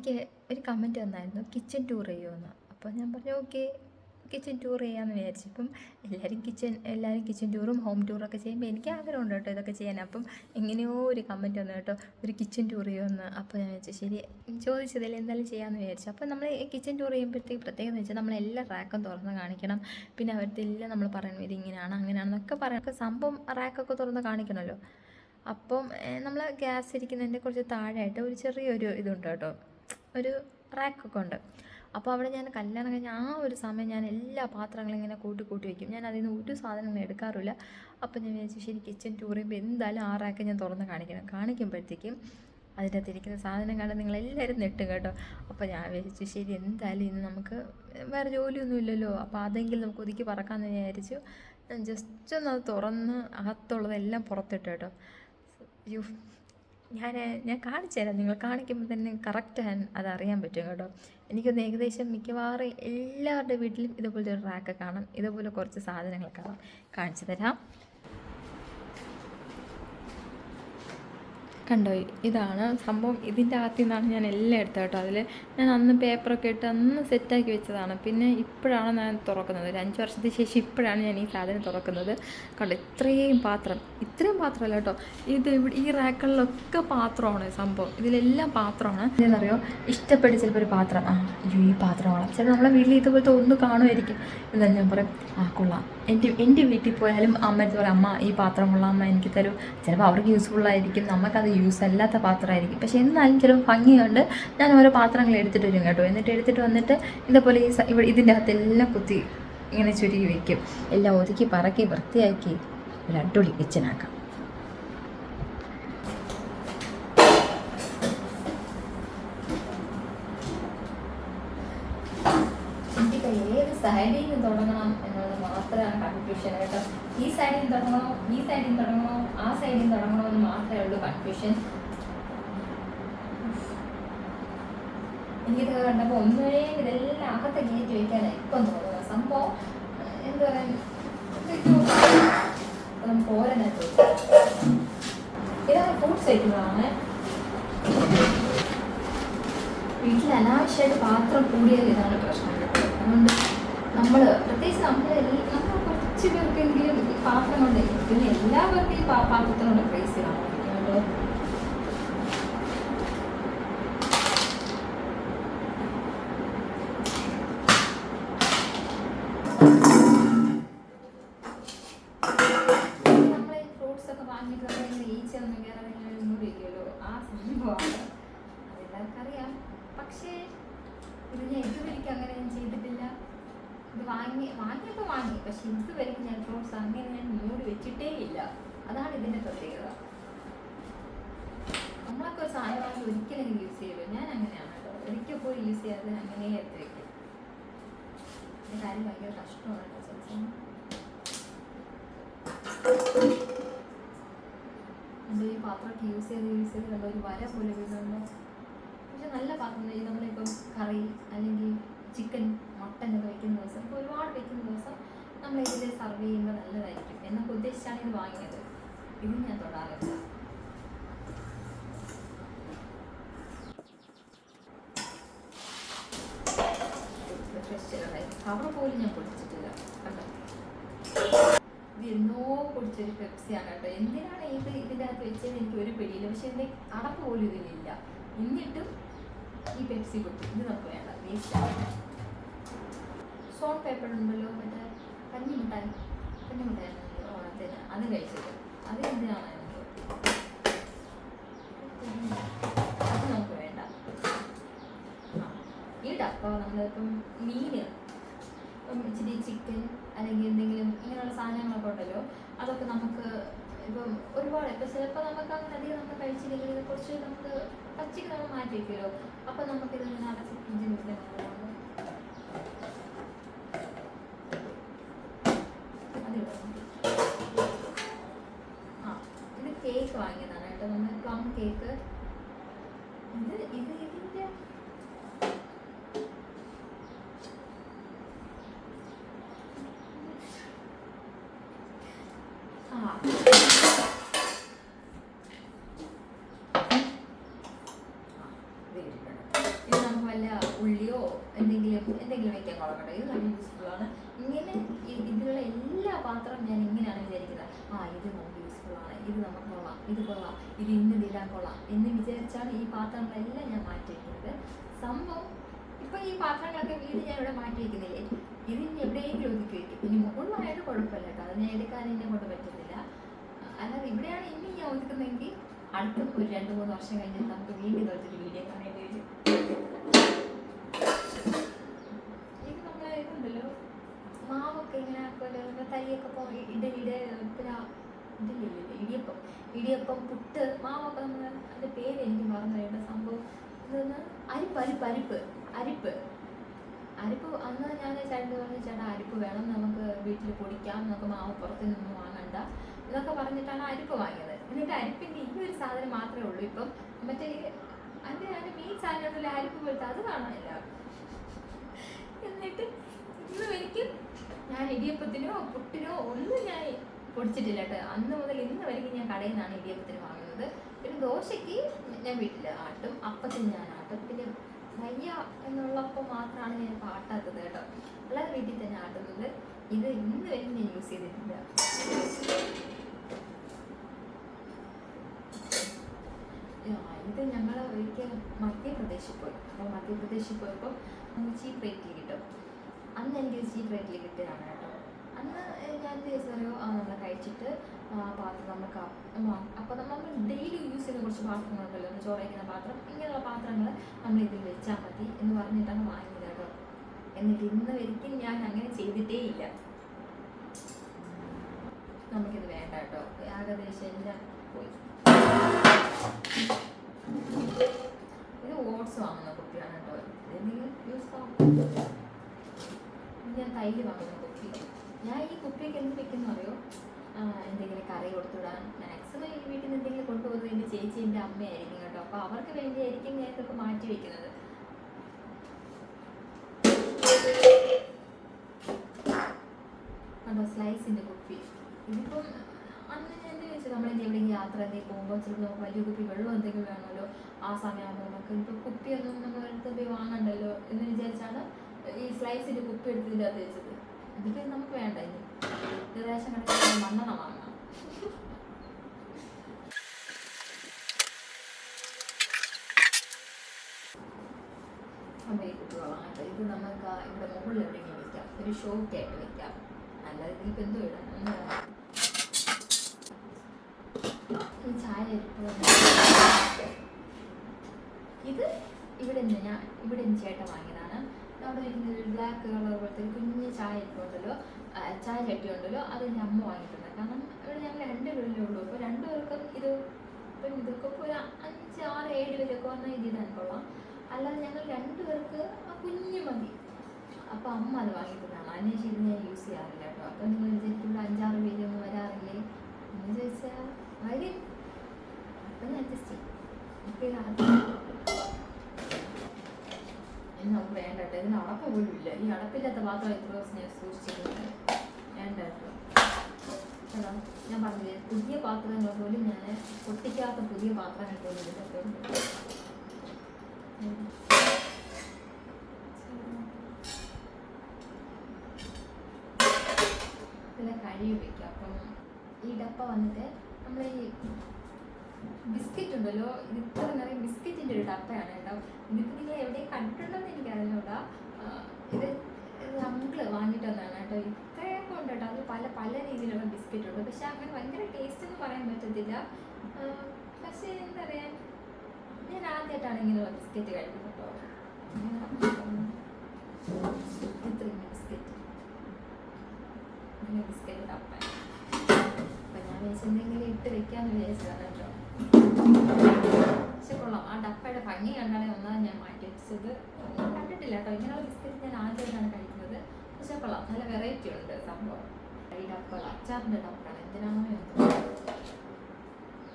എനിക്ക് ഒരു കമന്റ് വന്നായിരുന്നു കിച്ചൺ ടൂർ ചെയ്യുമെന്ന് അപ്പോൾ ഞാൻ പറഞ്ഞു ഓക്കെ കിച്ചൺ ടൂർ ചെയ്യാമെന്ന് വിചാരിച്ചു. ഇപ്പം എല്ലാവരും കിച്ചൺ എല്ലാവരും കിച്ചൺ ടൂറും ഹോം ടൂറൊക്കെ ചെയ്യുമ്പോൾ എനിക്ക് ആഗ്രഹം ഉണ്ട് കേട്ടോ ഇതൊക്കെ ചെയ്യാൻ. അപ്പം എങ്ങനെയോ ഒരു കമന്റ് വന്നു കേട്ടോ ഒരു കിച്ചൺ ടൂർ ചെയ്യുമെന്ന് അപ്പോൾ ഞാൻ വെച്ചു ശരി. ചോദിച്ചതിൽ എന്തായാലും ചെയ്യാമെന്ന് വിചാരിച്ചു. അപ്പോൾ നമ്മൾ കിച്ചൺ ടൂർ ചെയ്യുമ്പോഴത്തേക്ക് പ്രത്യേകം വെച്ചാൽ നമ്മൾ എല്ലാ റാക്കും തുറന്ന് കാണിക്കണം. പിന്നെ അവരുടെ എല്ലാം നമ്മൾ പറയണം ഇത് ഇങ്ങനെയാണ് അങ്ങനെയാണെന്നൊക്കെ പറയണം സംഭവം റാക്കൊക്കെ തുറന്ന് കാണിക്കണമല്ലോ. അപ്പം നമ്മൾ ഗ്യാസ് ഇരിക്കുന്നതിന്റെ കുറച്ച് താഴെയായിട്ട് ഒരു ചെറിയൊരു ഇതുണ്ട് കേട്ടോ. ഒരു റാക്കൊക്കെ ഉണ്ട് അപ്പോൾ അവിടെ ഞാൻ കല്യാണം കഴിഞ്ഞ ആ ഒരു സമയം ഞാൻ എല്ലാ പാത്രങ്ങളും ഇങ്ങനെ കൂട്ടി കൂട്ടി വയ്ക്കും ഞാൻ അതിൽ നിന്ന് ഒരു സാധനങ്ങളും എടുക്കാറില്ല. അപ്പോൾ ഞാൻ വിചാരിച്ചു ശരി കിച്ചൺ ടൂർ ചെയ്യുമ്പോൾ എന്തായാലും ആ റാക്ക് ഞാൻ തുറന്ന് കാണിക്കണം. കാണിക്കുമ്പോഴത്തേക്കും അതിന്റെ അകത്തിരിക്കുന്ന സാധനം കണ്ട് നിങ്ങളെല്ലാവരും നെട്ടും കേട്ടോ. അപ്പോൾ ഞാൻ വിചാരിച്ചു ശരി എന്തായാലും ഇന്ന് നമുക്ക് വേറെ ജോലിയൊന്നുമില്ലല്ലോ അപ്പോൾ അതെങ്കിലും നമുക്ക് ഒതുക്കി പറക്കാമെന്ന് വിചാരിച്ചു. ജസ്റ്റ് ഒന്ന് അത് തുറന്ന് അകത്തുള്ളതെല്ലാം പുറത്തിട്ട് കേട്ടോ. യു ഞാൻ ഞാൻ കാണിച്ചു തരാം നിങ്ങൾ കാണിക്കുമ്പോൾ തന്നെ കറക്റ്റ് അത് അറിയാൻ പറ്റും കേട്ടോ. എനിക്കൊന്ന് ഏകദേശം മിക്കവാറും എല്ലാവരുടെ വീട്ടിലും ഇതുപോലത്തെ ഒരു റാക്ക് കാണാം. ഇതുപോലെ കുറച്ച് സാധനങ്ങൾ കാണാം. കാണിച്ചു തരാം കണ്ടോ? ഇതാണ് സംഭവം. ഇതിന്റെ അകത്തു നിന്നാണ് ഞാൻ എല്ലാം എടുത്തത് കേട്ടോ. അതിൽ ഞാൻ അന്ന് പേപ്പറൊക്കെ ഇട്ട് അന്ന് സെറ്റാക്കി വെച്ചതാണ്. പിന്നെ ഇപ്പോഴാണ് ഞാൻ തുറക്കുന്നത്. ഒരു അഞ്ച് വർഷത്തിന് ശേഷം ഇപ്പോഴാണ് ഞാൻ ഈ സാധനം തുറക്കുന്നത്. കണ്ടോ? ഇത്രയും പാത്രം. ഇത്രയും പാത്രമല്ല കേട്ടോ. ഇത് ഇവിടെ ഈ റാക്കുകളിലൊക്കെ പാത്രമാണ് സംഭവം. ഇതിലെല്ലാം പാത്രമാണ്. എന്താണെന്നറിയോ ഇഷ്ടപ്പെട്ട് ചിലപ്പോൾ ഒരു പാത്രം. ആ അയ്യോ ഈ പാത്രമാണ്. ചിലപ്പോൾ നമ്മളെ വീട്ടിൽ ഇതുപോലത്തെ ഒന്ന് കാണുമായിരിക്കും. എന്നാൽ ഞാൻ പറയും ആ കൊള്ളാം. എന്റെ എന്റെ വീട്ടിൽ പോയാലും അമ്മ ഇതുപോലെ അമ്മ ഈ പാത്രം കൊള്ളാം അമ്മ എനിക്ക് തരൂ. ചിലപ്പോൾ അവർക്ക് യൂസ്ഫുൾ ആയിരിക്കും. നമുക്കത് യൂസ് അല്ലാത്ത പാത്രമായിരിക്കും. പക്ഷേ എന്നാലും ചിലപ്പോൾ ഭംഗിയുണ്ട്. ഞാൻ ഓരോ പാത്രങ്ങൾ എടുത്തിട്ട് വരും കേട്ടോ. എന്നിട്ട് എടുത്തിട്ട് വന്നിട്ട് ഇതേപോലെ ഈ ഇവിടെ ഇതിന്റെ അകത്തെല്ലാം കുത്തി ഇങ്ങനെ ചുരുക്കി വയ്ക്കും എല്ലാം ഒതുക്കി പറക്കി വൃത്തിയാക്കി ഒരു അടിപൊളി കിച്ചനാക്കാം എനിക്ക് ഏത് സൈഡിൽ നിന്ന് തുടങ്ങണം എന്നുള്ളത് മാത്രമാണ് കൺഫ്യൂഷൻ കേട്ടോ? ഈ സൈഡിൽ നിന്ന് തുടങ്ങണോ ഈ സൈഡിൽ നിന്ന് തുടങ്ങണോ ആ സൈഡിൽ നിന്ന് തുടങ്ങണോ എന്ന് മാത്രമേ ഉള്ളൂ കൺഫ്യൂഷൻ എനിക്കിത് കണ്ടപ്പോൾ ഒന്നുവരെ ഇതെല്ലാം അകത്ത് കയറ്റി വയ്ക്കാനാണ് ഇപ്പം തോന്നുന്നത്. സംഭവം എന്താ പറയുക നമുക്ക് ഇതൊക്കെ ഫ്രൂട്ട്സ് വയ്ക്കുന്നതാണ് വീട്ടിൽ അനാവശ്യമായിട്ട് പാത്രം കൂടിയാൽ ഇതാണ് പ്രശ്നം. അതുകൊണ്ട് നമ്മൾ പ്രത്യേകിച്ച് നമ്മൾ നമ്മൾ കുറച്ച് പേർക്കെങ്കിലും ഈ പാത്രം കൊണ്ട് പിന്നെ എല്ലാവർക്കും ഈ പാത്രത്തിനോട് കൊണ്ട് പ്രൈസ് അറിയാം. പക്ഷേ ഇത് ഞാൻ ഇതുവരെയ്ക്കും അങ്ങനെ ഞാൻ ചെയ്തിട്ടില്ല. ഇത് വാങ്ങി വാങ്ങിയപ്പോൾ വാങ്ങി. പക്ഷെ ഇതുവരെ ഞാൻ ഫ്രൂട്ട്സ് അങ്ങനെ ഞാൻ മൂടി വെച്ചിട്ടേ ഇല്ല. അതാണ് ഇതിന്റെ പ്രത്യേകത. നമ്മളൊക്കെ ഒരു സാധനം വാങ്ങി ഒരിക്കലും യൂസ് ചെയ്യുമല്ലോ ഞാൻ അങ്ങനെയാണ് കേട്ടോ. ഒരിക്കൽ പോയി യൂസ് ചെയ്യാതെ അങ്ങനെ എടുത്ത് വെക്കും. എന്റെ കാര്യം ഭയങ്കര കഷ്ടമാണ് കേട്ടോ എന്റെ ഈ പാത്രമൊക്കെ യൂസ് ചെയ്ത് യൂസ് ചെയ്ത് കണ്ട? ഒരു വര പോലെ വീഴുന്നുണ്ട് പക്ഷെ നല്ല പാത്രം. നമ്മളിപ്പം കറി അല്ലെങ്കിൽ ചിക്കൻ മട്ടൻ വയ്ക്കുന്ന ദിവസം ഇപ്പോൾ ഒരുപാട് വെക്കുന്ന ദിവസം നമ്മൾ ഇതിൽ സർവ് ചെയ്യുമ്പോൾ നല്ലതായിരിക്കും. എന്നൊക്കെ ഉദ്ദേശിച്ചാണ് ഇത് വാങ്ങിയത്. ഇത് ഞാൻ തൊടാറില്ല കവർ പോലും ഞാൻ പൊടിച്ചിട്ടില്ല. കണ്ടോ? ഇത് എന്നോ പൊടിച്ചൊരു പെപ്സിയാണ് കേട്ടോ. എന്തിനാണ് ഇത് ഇതിന്റെ അകത്ത് വെച്ചത് എനിക്ക് ഒരു പിടിയില്ല. പക്ഷെ എന്റെ അടപ്പ് പോലും ഇതിലില്ല. എന്നിട്ടും ഈ പെപ്സി കൊടുത്തു ഇത് നമുക്ക് വേണ്ട. വേസ്റ്റ് സോൾട്ട് പേപ്പർ ഉണ്ടല്ലോ മറ്റേ കഞ്ഞിമുട്ടായി കഞ്ഞിമുട്ടായി ഓണത്തിന് അത് കഴിച്ചത് അത് എന്തിനാണ് അത് നമുക്ക് വേണ്ട. ഈ ഡപ്പ നമ്മളിപ്പം മീന് ഇപ്പം ഇച്ചിരി ചിക്കൻ അല്ലെങ്കിൽ എന്തെങ്കിലും ഇങ്ങനെയുള്ള സാധനങ്ങളൊക്കെ ഉണ്ടല്ലോ അതൊക്കെ നമുക്ക് ഇപ്പം ഒരുപാട് ഇപ്പം ചിലപ്പോൾ നമുക്ക് അങ്ങനെ അധികം നമ്മൾ കഴിച്ചില്ലെങ്കിൽ കുറച്ച് നമുക്ക് പച്ചക്ക് നമ്മൾ മാറ്റി വയ്ക്കുമല്ലോ അപ്പം നമുക്കിത് ഇങ്ങനെ അടച്ച് ഫ്രിഡ്ജിൽ ആ ഇത് കേക്ക് വാങ്ങിയതാണ് കേട്ടോ നമ്മൾ പ്ലം കേക്ക്. ഇത് ഇത് ഇതിന്റെ ഉള്ളിയോ എന്തെങ്കിലും എന്തെങ്കിലും വെക്കാൻ കൊള്ളട്ടെ ഇത് നല്ല യൂസ്ഫുൾ ആണ്. ഇങ്ങനെ ഇതിലുള്ള എല്ലാ പാത്രവും ഞാൻ ഇങ്ങനെയാണ് വിചാരിക്കുന്നത്. ആ ഇത് നമുക്ക് യൂസ്ഫുൾ ആണ്. ഇത് നമുക്ക് ഇത് കൊള്ളാം ഇത് ഇന്നത് തീരാൻ കൊള്ളാം എന്ന് വിചാരിച്ചാണ് ഈ പാത്രങ്ങളെല്ലാം ഞാൻ മാറ്റി വയ്ക്കുന്നത് സംഭവം ഇപ്പൊ ഈ പാത്രങ്ങളൊക്കെ വീട് ഞാൻ ഇവിടെ മാറ്റി വയ്ക്കുന്നില്ലേ ഇതിന് എവിടെയെങ്കിലും ഒതുക്കി വയ്ക്കും ഇനി മുകളിലായിട്ട് കുഴപ്പമില്ല കേട്ടോ. അത് ഞാൻ എടുക്കാൻ എന്നെ കൊണ്ട് പറ്റുന്നില്ല. അല്ലാതെ ഇവിടെയാണ് ഇനി ഞാൻ ഒതുക്കുന്നതെങ്കിൽ അടുത്ത ഒരു രണ്ട് മൂന്ന് വർഷം കഴിഞ്ഞാൽ നമുക്ക് വീണ്ടും ഇതുപോലത്തെ വീഡിയോ കാണേണ്ടി വരും നമ്മളെ ഇതുണ്ടല്ലോ. മാവൊക്കെ ഇങ്ങനെ ആക്കുമല്ലോ നമ്മൾ തരിയൊക്കെ പോ ഇഡലിയുടെ പിന്നെ ഇഡലില്ലേ ഇടിയപ്പം. ഇടിയപ്പം പുട്ട് മാവൊക്കെ നമ്മൾ അതിന്റെ പേര് എനിക്ക് മറന്നു സംഭവം? ഇതെന്ന്? അരിപ്പ് അരിപ്പ് അരിപ്പ്. അരിപ്പ്. അരിപ്പ് അന്ന് ഞാൻ ചേട്ടൻ പറഞ്ഞു ചേട്ടാ അരിപ്പ് വേണം. നമുക്ക് വീട്ടിൽ പൊടിക്കാം. നമുക്ക് മാവ് പുറത്ത് നിന്ന് വാങ്ങണ്ട. എന്നൊക്കെ പറഞ്ഞിട്ടാണ് അരിപ്പ് വാങ്ങിയത്. എന്നിട്ട് അരിപ്പിന്റെ ഈ ഒരു സാധനം മാത്രമേ ഉള്ളൂ ഇപ്പം. മറ്റേ അതിന്റെ ഞാൻ മെയിൻ സാധനം ഉണ്ടല്ലോ അരിപ്പ് പോലത്തെ അത് കാണാനില്ല എന്നിട്ട് ഇന്ന് എനിക്ക് ഞാൻ ഇടിയപ്പത്തിനോ പുട്ടിനോ ഒന്നും ഞാൻ പൊടിച്ചിട്ടില്ല കേട്ടോ അന്ന് മുതൽ ഇന്ന് വരെയും ഞാൻ കടയിൽ നിന്നാണ് ഇടിയപ്പത്തിന് വാങ്ങുന്നത്. പിന്നെ ദോശയ്ക്ക് ഞാൻ വീട്ടിൽ ആട്ടും അപ്പത്തിന് ഞാൻ ആട്ടും. പിന്നെ വയ്യ എന്നുള്ളപ്പോൾ മാത്രമാണ് ഞാൻ പാട്ടാക്കുന്നത് കേട്ടോ. അല്ലാതെ വീട്ടിൽ തന്നെ ആട്ടുന്നത്. ഇത് ഇന്ന് വരെ ഞാൻ യൂസ് ചെയ്തിട്ടില്ല. ഇത് ഞങ്ങൾ ഒരിക്കൽ മധ്യപ്രദേശിൽ പോയി. അപ്പോൾ മധ്യപ്രദേശിൽ പോയപ്പോൾ ചീപ്പ് റേറ്റിൽ കിട്ടും. അന്ന് എനിക്ക് ചീപ്പ് റേറ്റിൽ കിട്ടിയതാണ് കേട്ടോ. അന്ന് ഞാൻ ചെയ്തറിയോ നമ്മൾ കഴിച്ചിട്ട് പാത്രം നമ്മൾ അപ്പോൾ നമ്മൾ ഡെയിലി യൂസ് ചെയ്യുന്ന കുറച്ച് പാത്രങ്ങളുണ്ടല്ലോ ഒന്ന് ചോറ് വയ്ക്കുന്ന പാത്രം ഇങ്ങനെയുള്ള പാത്രങ്ങൾ നമ്മൾ ഇതിൽ വെച്ചാൽ മതി എന്ന് പറഞ്ഞിട്ടാണ് വാങ്ങിയത്. കേട്ടോ എന്നിട്ട് ഇന്ന് വരെയ്ക്കും ഞാൻ അങ്ങനെ ചെയ്തിട്ടേ ഇല്ല. നമുക്കിത് വേണ്ട കേട്ടോ. ഏകദേശം എല്ലാം പോയി. ഇത് ഓട്സ് വാങ്ങുന്ന കുട്ടിയാണ് കേട്ടോ. എന്തെങ്കിലും യൂസ് ആവും ഞാൻ തൈര് വാങ്ങുന്ന കുപ്പി ഞാൻ ഈ കുപ്പിയൊക്കെ എന്ത് വെക്കുന്ന അറിയോ എന്തെങ്കിലും കറി കൊടുത്തുവിടാൻ മാക്സിമം ഈ വീട്ടിൽ നിന്ന് എന്തെങ്കിലും കൊണ്ടുപോകുന്നത് എന്റെ ചേച്ചി എന്റെ അമ്മയായിരിക്കും കേട്ടോ. അപ്പോൾ അവർക്ക് വേണ്ടിയായിരിക്കും ഞാൻ ഇതൊക്കെ മാറ്റി വെക്കുന്നത്. കണ്ടോ സ്ലൈസിന്റെ കുപ്പി. ഇതിപ്പം അന്ന് ഞാൻ എന്ത് ചോദിച്ചത് നമ്മൾ എവിടെയെങ്കിലും യാത്ര എന്തെങ്കിലും പോകുമ്പോൾ ചിലപ്പോൾ നമുക്ക് വലിയ കുപ്പി വെള്ളം എന്തെങ്കിലും വേണമല്ലോ. ആ സമയമാകുമ്പോൾ നമുക്ക് ഇപ്പോൾ കുപ്പിയൊന്നും നമ്മൾ എടുത്ത് പോയി വാങ്ങണ്ടല്ലോ എന്ന് വിചാരിച്ചാണ് ഈ സ്ലൈസിന്റെ കുപ്പി എടുത്തതിന്റെ അകത്ത് വെച്ചത്. ഇതിപ്പോൾ നമുക്ക് വേണ്ട ഇത് റേഷൻ മണ്ണെണ്ണ വാങ്ങാം ഇത് നമുക്ക് ഇവിടെ മുകളിൽ എവിടെയെങ്കിലും വെക്കാം. ഒരു ഷോക്കായിട്ട് വെക്കാം. അല്ലാതെ ഇതിലിപ്പോൾ എന്തോ ഇടാം. ഈ ചായ ഇത് ഇവിടെ ഞാൻ ഇവിടെ ചേട്ടൻ വാങ്ങിയതാണ്. അവിടെ ഇരിക്കുന്ന ബ്ലാക്ക് കളർ പോലത്തെ ഒരു കുഞ്ഞ് ചായ ആ, ചായ ചട്ടി ഉണ്ടല്ലോ അത് എന്റെ അമ്മ വാങ്ങിയിട്ടുണ്ട് കാരണം ഇവിടെ ഞങ്ങൾ രണ്ടു പേരല്ലേ ഉള്ളൂ. അപ്പോൾ രണ്ടു പേർക്കും ഇത് ഇപ്പം ഇതൊക്കെ ഒരു അഞ്ച് ആറ് ഏഴ് പേരൊക്കെ വന്നാൽ ഇത് ഇടാൻ കൊള്ളാം. അല്ലാതെ ഞങ്ങൾ രണ്ടു പേർക്ക് ആ കുഞ്ഞ് മതി. അപ്പോൾ അമ്മ അത് വാങ്ങിയിട്ടതാണ് അതിനെ ശരി ഞാൻ യൂസ് ചെയ്യാറില്ല കേട്ടോ. അപ്പോൾ നിങ്ങൾ വിചാരിക്കും ഇവിടെ അഞ്ചാറ് പേരൊന്നും വരാറില്ലേ? എന്ന് ചോദിച്ചാൽ വരും. അപ്പം ഞാൻ അഡ്ജസ്റ്റ് ചെയ്യും. എനിക്ക് ഇനി നമുക്ക് വേണ്ട കേട്ടോ ഇതിന് അടപ്പ് പോലും ഇല്ല? ഈ അടപ്പില്ലാത്ത പാത്രം എത്ര ദിവസം ഞാൻ സൂക്ഷിച്ചിട്ടുണ്ട്? വേണ്ട കേട്ടോ. ഞാൻ പറഞ്ഞില്ലേ പുതിയ പാത്രങ്ങൾ പോലും ഞാൻ പൊട്ടിക്കാത്ത പുതിയ പാത്രങ്ങൾ പോലും ഇതിലൊക്കെ. ഇതെല്ലാം കഴുകി വെക്കാം അപ്പം ഈ ഡപ്പ വന്നിട്ട് നമ്മൾ ഈ ബിസ്ക്കറ്റ് ഉണ്ടല്ലോ ഇത് ഇത്ര നിറയെ ബിസ്ക്കറ്റിന്റെ ഒരു ഡപ്പയാണ് കേട്ടോ. ഇതിപ്പോൾ നിങ്ങൾ എവിടെയും കണ്ടിട്ടുണ്ടോ ഇത് അങ്കിൾ വാങ്ങിയിട്ട് വന്നതാണ് കേട്ടോ. ഇത്രയൊക്കെ ഉണ്ട് കേട്ടോ. അത് പല പല രീതിയിലുള്ള ബിസ്ക്കറ്റ് ഉണ്ട്. പക്ഷെ അങ്ങനെ ഭയങ്കര ടേസ്റ്റ് എന്ന് പറയാൻ പറ്റത്തില്ല. പക്ഷെ എന്താ പറയാ ഞാൻ ആദ്യമായിട്ടാണ് ഇങ്ങനെയുള്ള ബിസ്ക്കറ്റ് കഴിക്കുന്നത് കേട്ടോ. ഞാൻ വിചാരിച്ചു ഇട്ട് വെക്കാമെന്ന് വിചാരിച്ചതാണ് കേട്ടോ. പക്ഷെ കൊള്ളാം ആ ഡപ്പയുടെ ഭംഗി കണ്ടാലേ ഒന്നാമത് ഞാൻ മാറ്റി വെച്ചത്. കണ്ടിട്ടില്ല കേട്ടോ. ഇങ്ങനെയുള്ള ബിസ്ക്കറ്റ് ഞാൻ ആദ്യമായിട്ടാണ് കഴിക്കുന്നത്. പക്ഷെ കൊള്ളാം. നല്ല വെറൈറ്റി ഉണ്ട് സംഭവം. ഈ ഡപ്പകൾ. അച്ചാറിന്റെ ഡപ്പാണ് എന്തിനാണോ എന്തോ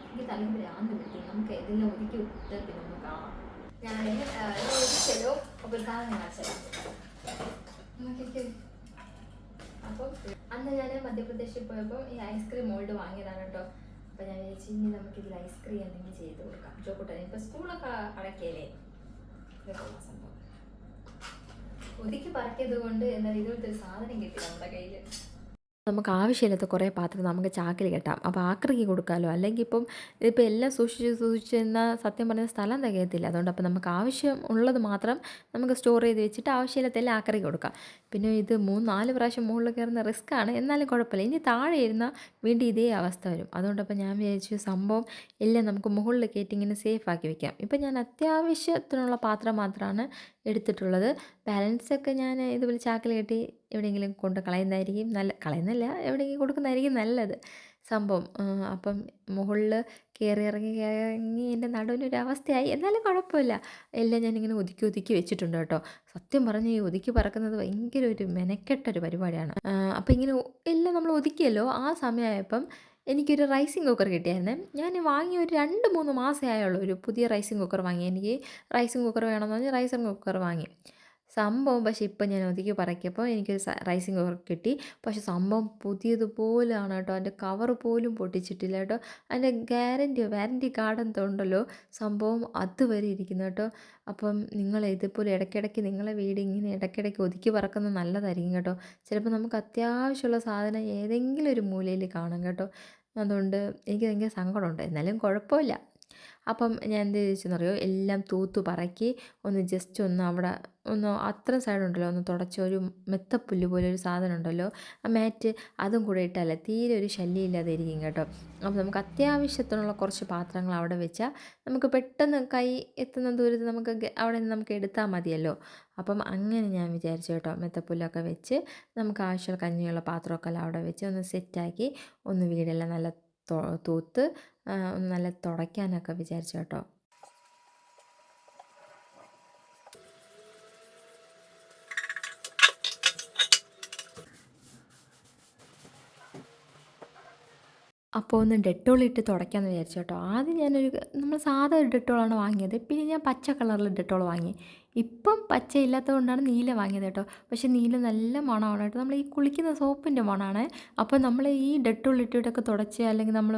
എനിക്ക് തലയിൽ ഭ്രാന്ത് കിട്ടി നമുക്ക് ഇതെല്ലാം ഒതുക്കി പിന്നെ ഒന്ന് കാണാം. ഞാൻ അപ്പം അന്ന് ഞാൻ മധ്യപ്രദേശിൽ പോയപ്പോൾ ഈ ഐസ്ക്രീം മോൾഡ് വാങ്ങിയതാണ് കേട്ടോ. അപ്പം ഞാൻ വിചാരിച്ചു ഇനി ഐസ്ക്രീം എന്തെങ്കിലും ചെയ്ത് കൊടുക്കാം. ചോക്കൂട്ടൻ ഇപ്പം സ്കൂളൊക്കെ അടക്കിയല്ലേ? സംഭവം. ഒതുക്കി പറക്കിയത് കൊണ്ട് എന്നാൽ ഇതുപോലത്തെ ഒരു സാധനം കിട്ടി നമ്മുടെ കയ്യിൽ നമുക്ക് ആവശ്യമില്ലാത്ത കുറേ പാത്രം നമുക്ക് ചാക്കിൽ കെട്ടാം. അപ്പോൾ ആക്രിക്ക് കൊടുക്കാമല്ലോ അല്ലെങ്കിൽ ഇപ്പം ഇപ്പോൾ എല്ലാം സൂക്ഷിച്ച് സൂക്ഷിച്ച് സത്യം പറഞ്ഞാൽ സ്ഥലം തികയത്തില്ല. അതുകൊണ്ട് അപ്പോൾ നമുക്ക് ആവശ്യം ഉള്ളത് മാത്രം നമുക്ക് സ്റ്റോർ ചെയ്ത് വെച്ചിട്ട് ആവശ്യമില്ലാത്ത എല്ലാം ആക്രിക്ക് കൊടുക്കാം. പിന്നെ ഇത് മൂന്ന് നാല് പ്രാവശ്യം മുകളിൽ കയറുന്ന റിസ്ക് ആണ്. എന്നാലും കുഴപ്പമില്ല. ഇനി താഴെ ഇരുന്നാൽ വീണ്ടും ഇതേ അവസ്ഥ വരും. അതുകൊണ്ടപ്പോൾ ഞാൻ വിചാരിച്ചു സംഭവം എല്ലാം നമുക്ക് മുകളിൽ കയറ്റി ഇങ്ങനെ സേഫ് ആക്കി വെക്കാം. ഇപ്പം ഞാൻ അത്യാവശ്യത്തിനുള്ള പാത്രം മാത്രമാണ് എടുത്തിട്ടുള്ളത്. ബാലൻസൊക്കെ ഞാൻ ഇതുപോലെ ചാക്കിൽ കെട്ടി എവിടെയെങ്കിലും കൊണ്ട് കളയുന്നതായിരിക്കും നല്ല കളയുന്നല്ല എവിടെയെങ്കിലും കൊടുക്കുന്നതായിരിക്കും നല്ലത്. സംഭവം അപ്പം മുകളിൽ കയറി ഇറങ്ങി കയറി ഇറങ്ങി എന്റെ നടുവിനൊരവസ്ഥയായി എന്നാലും കുഴപ്പമില്ല. എല്ലാം ഞാനിങ്ങനെ ഒതുക്കി ഒതുക്കി വെച്ചിട്ടുണ്ട് കേട്ടോ. സത്യം പറഞ്ഞ് ഈ ഒതുക്കി പറക്കുന്നത് ഭയങ്കര ഒരു മെനക്കെട്ടൊരു പരിപാടിയാണ്. അപ്പം ഇങ്ങനെ എല്ലാം നമ്മൾ ഒതുക്കിയല്ലോ. ആ സമയമായപ്പം എനിക്കൊരു റൈസിങ് കുക്കർ കിട്ടിയായിരുന്നേ. ഞാൻ വാങ്ങിയ ഒരു രണ്ട് മൂന്ന് മാസമേ ആയുള്ളൂ ഒരു പുതിയ റൈസിങ് കുക്കർ വാങ്ങി. എനിക്ക് റൈസിങ് കുക്കർ വേണമെന്ന് പറഞ്ഞ് റൈസിങ് കുക്കർ വാങ്ങി. സംഭവം പക്ഷേ ഇപ്പം ഞാൻ ഒതുക്കി പറക്കിയപ്പോൾ എനിക്കൊരു റൈസിങ് കുക്കർ കിട്ടി. പക്ഷേ സംഭവം പുതിയതുപോലെയാണ് കേട്ടോ. അതിന്റെ കവർ പോലും പൊട്ടിച്ചിട്ടില്ല കേട്ടോ. അതിന്റെ ഗ്യാരന്റിയോ വാരന്റി കാർഡ് എന്തോ ഉണ്ടല്ലോ. സംഭവം അതുവരെ ഇരിക്കുന്നു കേട്ടോ. അപ്പം നിങ്ങൾ ഇതുപോലെ ഇടയ്ക്കിടയ്ക്ക് നിങ്ങളെ വീട് ഇങ്ങനെ ഇടയ്ക്കിടയ്ക്ക് ഒതുക്കി പറക്കുന്നത് നല്ലതായിരിക്കും കേട്ടോ. ചിലപ്പോൾ നമുക്ക് അത്യാവശ്യമുള്ള സാധനം ഏതെങ്കിലും ഒരു മൂലയിൽ കാണും കേട്ടോ. അതുകൊണ്ട് എനിക്ക് ഭയങ്കര സങ്കടമുണ്ട്. എന്നാലും കുഴപ്പമില്ല. അപ്പം ഞാൻ എന്ത് ചോദിച്ചെന്നറിയോ? എല്ലാം തൂത്തു പറക്കി ഒന്ന് ജസ്റ്റ് ഒന്ന് അവിടെ ഒന്ന് അത്ര സൈഡുണ്ടല്ലോ ഒന്ന് തുടച്ച ഒരു മെത്തപ്പുല്ല് പോലെ ഒരു സാധനം ഉണ്ടല്ലോ ആ മാറ്റ് അതും കൂടെ ഇട്ടാലേ തീരെ ഒരു ശല്യമില്ലാതെ ഇരിക്കും കേട്ടോ. അപ്പോൾ നമുക്ക് അത്യാവശ്യത്തിനുള്ള കുറച്ച് പാത്രങ്ങൾ അവിടെ വെച്ചാൽ നമുക്ക് പെട്ടെന്ന് കൈ എത്തുന്ന ദൂരത്ത് നമുക്ക് അവിടെ നിന്ന് നമുക്ക് എടുത്താൽ മതിയല്ലോ. അപ്പം അങ്ങനെ ഞാൻ വിചാരിച്ചു കേട്ടോ മെത്തപ്പുല്ലൊക്കെ വെച്ച് നമുക്ക് ആവശ്യമുള്ള കഞ്ഞിയുള്ള പാത്രമൊക്കെ അവിടെ വെച്ച് ഒന്ന് സെറ്റാക്കി ഒന്ന് വീടെല്ലാം നല്ല തൂത്ത് ഒന്ന് നല്ല തുടയ്ക്കാനൊക്കെ വിചാരിച്ചു കേട്ടോ. അപ്പോൾ ഒന്ന് ഡെറ്റോൾ ഇട്ട് തുടയ്ക്കാമെന്ന് വിചാരിച്ചു കേട്ടോ. ആദ്യം ഞാനൊരു നമ്മൾ സാധാ ഒരു ഡെറ്റോളാണ് വാങ്ങിയത്. പിന്നെ ഞാൻ പച്ച കളറിൽ ഡെറ്റോൾ വാങ്ങി. ഇപ്പം പച്ച ഇല്ലാത്തത് കൊണ്ടാണ് നീല വാങ്ങിയത് കേട്ടോ. പക്ഷേ നീല നല്ല മണമാണ് കേട്ടോ. നമ്മൾ ഈ കുളിക്കുന്ന സോപ്പിന്റെ മണമാണ് അപ്പോൾ നമ്മൾ ഈ ഡെറ്റോൾ ഇട്ടിട്ടൊക്കെ തുടച്ച് അല്ലെങ്കിൽ നമ്മൾ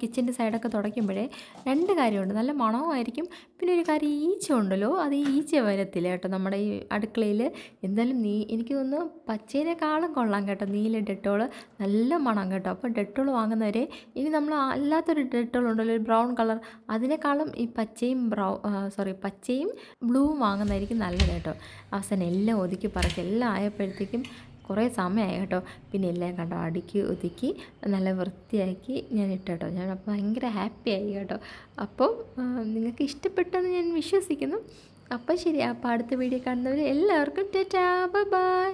കിച്ചന്റെ സൈഡൊക്കെ തുടയ്ക്കുമ്പോഴേ രണ്ട് കാര്യമുണ്ട്. നല്ല മണവുമായിരിക്കും പിന്നെ ഒരു കാര്യം ഈച്ച ഉണ്ടല്ലോ. അത് ഈ ഈച്ച വരത്തില്ല കേട്ടോ നമ്മുടെ ഈ അടുക്കളയിൽ എന്തായാലും നീ എനിക്ക് തോന്നുന്നു പച്ചേനേക്കാളും കൊള്ളാം കേട്ടോ നീല ഡെറ്റോൾ നല്ല മണം കേട്ടോ. അപ്പോൾ ഡെറ്റോൾ വാങ്ങുന്നവരെ ഇനി നമ്മൾ അല്ലാത്തൊരു ഡെറ്റോൾ ഉണ്ടല്ലോ ഒരു ബ്രൗൺ കളർ. അതിനേക്കാളും ഈ പച്ചയും ബ്രൗ സോറി പച്ചയും ബ്ലൂവും വാങ്ങുന്നതായിരിക്കും നല്ലത് കേട്ടോ. അവസാനം എല്ലാം ഒതുക്കി പറക്കി എല്ലാം ആയപ്പോഴത്തേക്കും കുറേ സമയമായി കേട്ടോ. പിന്നെ എല്ലാം കണ്ടോ അടുക്കി ഒതുക്കി നല്ല വൃത്തിയാക്കി ഞാൻ ഇട്ടു കേട്ടോ. ഞാൻ അപ്പോൾ ഭയങ്കര ഹാപ്പിയായി കേട്ടോ. അപ്പോൾ നിങ്ങൾക്ക് ഇഷ്ടപ്പെട്ടെന്ന് ഞാൻ വിശ്വസിക്കുന്നു. അപ്പോൾ ശരി അപ്പോൾ അടുത്ത വീഡിയോ കാണുന്നവർ എല്ലാവർക്കും ടാറ്റാ ബൈ.